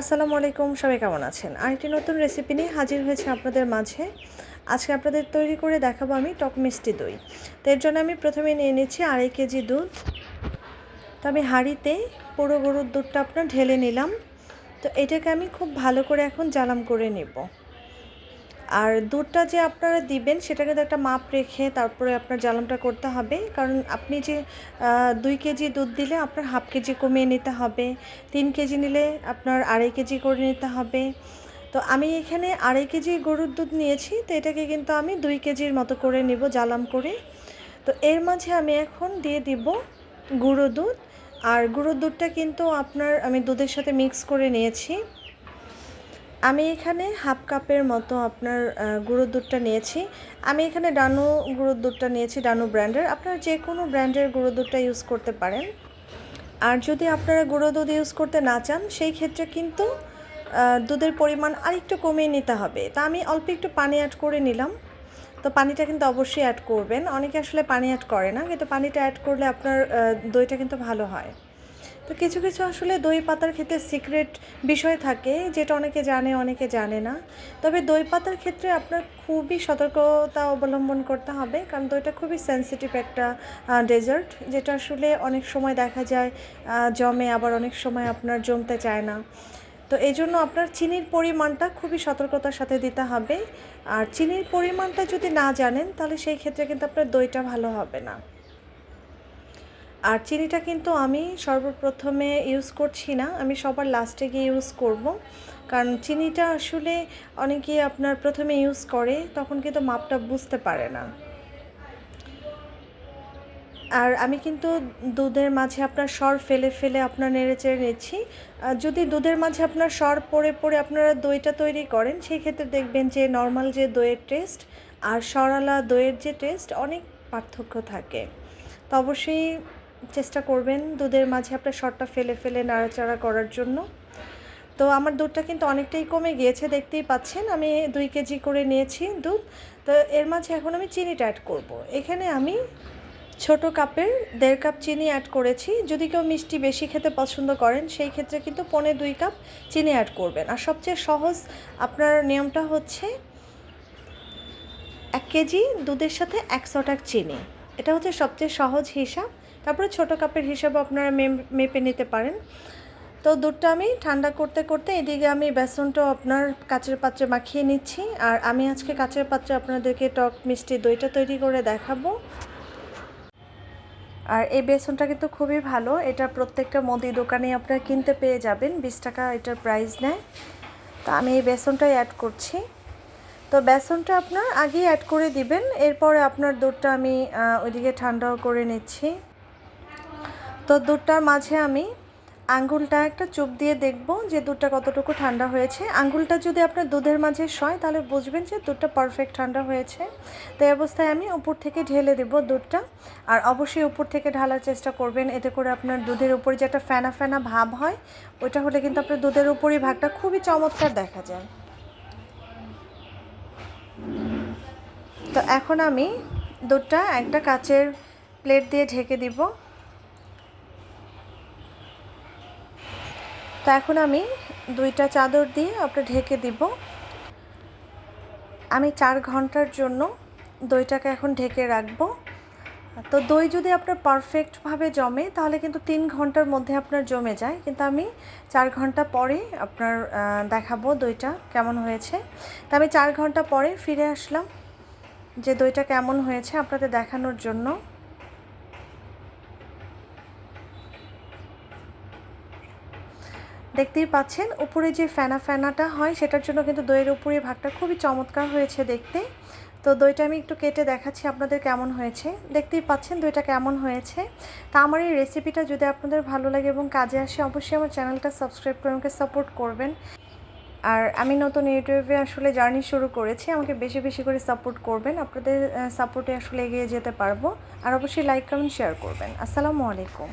আসসালামু আলাইকুম, সবাই কেমন আছেন? আরেকটি নতুন রেসিপি নিয়ে হাজির হয়েছে আপনাদের মাঝে। আজকে আপনাদের তৈরি করে দেখাবো আমি টক মিষ্টি দই। তো এর জন্য আমি প্রথমে নিয়ে নিচ্ছি আড়াই কেজি দুধ। তো আমি হাঁড়িতে পুরো গরুর দুধটা আপনার ঢেলে নিলাম। তো এটাকে আমি খুব ভালো করে এখন জ্বালাম করে নেব। আর দুধটা যে আপনারা দিবেন, সেটা কিন্তু একটা মাপ রেখে তারপরে আপনার জ্বালামটা করতে হবে। কারণ আপনি যে দুই কেজি দুধ দিলে আপনার হাফ কেজি কমিয়ে নিতে হবে, তিন কেজি নিলে আপনার আড়াই কেজি করে নিতে হবে। তো আমি এখানে আড়াই কেজি গরুর দুধ নিয়েছি, তো এটাকে কিন্তু আমি দুই কেজির মতো করে নিব জ্বালাম করে। তো এর মাঝে আমি এখন দিয়ে দিব গুঁড়ো দুধ। আর গুঁড়ো দুধটা কিন্তু আপনার, আমি দুধের সাথে মিক্স করে নিয়েছি। আমি এখানে হাফ কাপের মতো আপনার গুঁড়োর দুধটা নিয়েছি। আমি এখানে ডানু গুঁড়োর দুধটা নিয়েছি, ডানু ব্র্যান্ডের। আপনারা যে কোনো ব্র্যান্ডের গুঁড়ো দুধটা ইউজ করতে পারেন। আর যদি আপনারা গুঁড়ো দুধ ইউজ করতে না চান, সেই ক্ষেত্রে কিন্তু দুধের পরিমাণ আরেকটু কমিয়ে নিতে হবে। তা আমি অল্প একটু পানি অ্যাড করে নিলাম। তো পানিটা কিন্তু অবশ্যই অ্যাড করবেন। অনেকে আসলে পানি অ্যাড করে না, কিন্তু পানিটা অ্যাড করলে আপনার দইটা কিন্তু ভালো হয়। তো কিছু কিছু আসলে দই পাতার ক্ষেত্রে সিক্রেট বিষয় থাকে, যেটা অনেকে জানে অনেকে জানে না। তবে দই পাতার ক্ষেত্রে আপনার খুবই সতর্কতা অবলম্বন করতে হবে, কারণ দইটা খুবই সেন্সিটিভ একটা ডেজার্ট যেটা আসলে অনেক সময় দেখা যায় জমে, আবার অনেক সময় আপনার জমতে চায় না। তো এই জন্য আপনার চিনির পরিমাণটা খুবই সতর্কতার সাথে দিতে হবে। আর চিনির পরিমাণটা যদি না জানেন, তাহলে সেই ক্ষেত্রে কিন্তু আপনার দইটা ভালো হবে না। আর চিনিটা কিন্তু আমি সর্বপ্রথমে ইউজ করছি না, আমি সবার লাস্টে গিয়ে ইউজ করব। কারণ চিনিটা আসলে অনেকেই আপনার প্রথমে ইউজ করে, তখন কিন্তু মাপটা বুঝতে পারে না। আর আমি কিন্তু দুধের মাঝে আপনার সর ফেলে ফেলে আপনার নেড়ে চেড়ে নিচ্ছি। যদি দুধের মাঝে আপনার সর পরে পরে আপনারা দইটা তৈরি করেন, সেই ক্ষেত্রে দেখবেন যে নর্মাল যে দইয়ের টেস্ট আর সরালা দইয়ের যে টেস্ট অনেক পার্থক্য থাকে। তো অবশ্যই চেষ্টা করবেন দুধের মাঝে আপনার শরটা ফেলে ফেলে নাড়াচাড়া করার জন্য। তো আমার দুধটা কিন্তু অনেকটাই কমে গিয়েছে, দেখতেই পাচ্ছেন। আমি দুই কেজি করে নিয়েছি দুধ। তো এর মাঝে এখন আমি চিনিটা অ্যাড করব। এখানে আমি ছোট কাপের দেড় কাপ চিনি অ্যাড করেছি। যদি কেউ মিষ্টি বেশি খেতে পছন্দ করেন, সেই ক্ষেত্রে কিন্তু পনে দুই কাপ চিনি অ্যাড করবেন। আর সবচেয়ে সহজ আপনার নিয়মটা হচ্ছে এক কেজি দুধের সাথে টাক চিনি। এটা হচ্ছে সবচেয়ে সহজ হিসাব। তারপরে ছোটো কাপের হিসাবে আপনারা মেপে নিতে পারেন। তো দুধটা আমি ঠান্ডা করতে করতে এদিকে আমি বেসনটাও আপনার কাচের পাত্রে মাখিয়ে নিচ্ছি। আর আমি আজকে কাচের পাত্রে আপনাদেরকে টক মিষ্টি দইটা তৈরি করে দেখাবো। আর এই বেসনটা কিন্তু খুবই ভালো। এটা প্রত্যেকটা মুদি দোকানে আপনারা কিনতে পেয়ে যাবেন। বিশ টাকা এটার প্রাইস নেয়। তো আমি এই বেসনটাই অ্যাড করছি। তো বেসনটা আপনার আগেই অ্যাড করে দিবেন। এরপরে আপনার দুধটা আমি ওইদিকে ঠান্ডাও করে নিচ্ছি। তো দুধটার মাঝে আমি আঙ্গুলটা একটা চুপ দিয়ে দেখব যে দুধটা কতটুকু ঠান্ডা হয়েছে। আঙ্গুলটা যদি আপনার দুধের মাঝে সয় তাহলে বুঝবেন যে দুধটা পারফেক্ট ঠান্ডা হয়েছে। তো এই অবস্থায় আমি উপর থেকে ঢেলে দেব দুধটা। আর অবশ্যই উপর থেকে ঢালার চেষ্টা করবেন, এতে করে আপনার দুধের উপরে যে একটা ফেনা ফেনা ভাব হয়, ওইটা হলে কিন্তু আপনার দুধের উপরই ভাগটা খুবই চমৎকার দেখা যায়। তো এখন আমি দুধটা একটা কাচের প্লেট দিয়ে ঢেকে দিব। তো এখন আমি দুইটা চাদর দিয়ে আপনার ঢেকে দিব। আমি চার ঘণ্টার জন্য দইটাকে এখন ঢেকে রাখব। তো দই যদি আপনার পারফেক্টভাবে জমে, তাহলে কিন্তু তিন ঘণ্টার মধ্যে আপনার জমে যায়। কিন্তু আমি চার ঘণ্টা পরে আপনার দেখাবো দইটা কেমন হয়েছে। তা আমি চার ঘণ্টা পরে ফিরে আসলাম যে দইটা কেমন হয়েছে আপনাদের দেখানোর জন্য। দেখতেই পাচ্ছেন, উপরে যে ফেনা ফেনাটা হয়, সেটার জন্য কিন্তু দইয়ের উপরে ভাগটা খুবই চমৎকার হয়েছে দেখতে। তো দইটা আমি একটু কেটে দেখাচ্ছি আপনাদের কেমন হয়েছে। দেখতেই পাচ্ছেন দইটা কেমন হয়েছে। তা আমার এই রেসিপিটা যদি আপনাদের ভালো লাগে এবং কাজে আসে, অবশ্যই আমার চ্যানেলটা সাবস্ক্রাইব করে আমাকে সাপোর্ট করবেন। আর আমি নতুন ইউটিউবে আসলে জার্নি শুরু করেছি, আমাকে বেশি বেশি করে সাপোর্ট করবেন। আপনাদের সাপোর্টে আসলে এগিয়ে যেতে পারব। আর অবশ্যই লাইক কমেন্ট শেয়ার করবেন। আসসালামু আলাইকুম।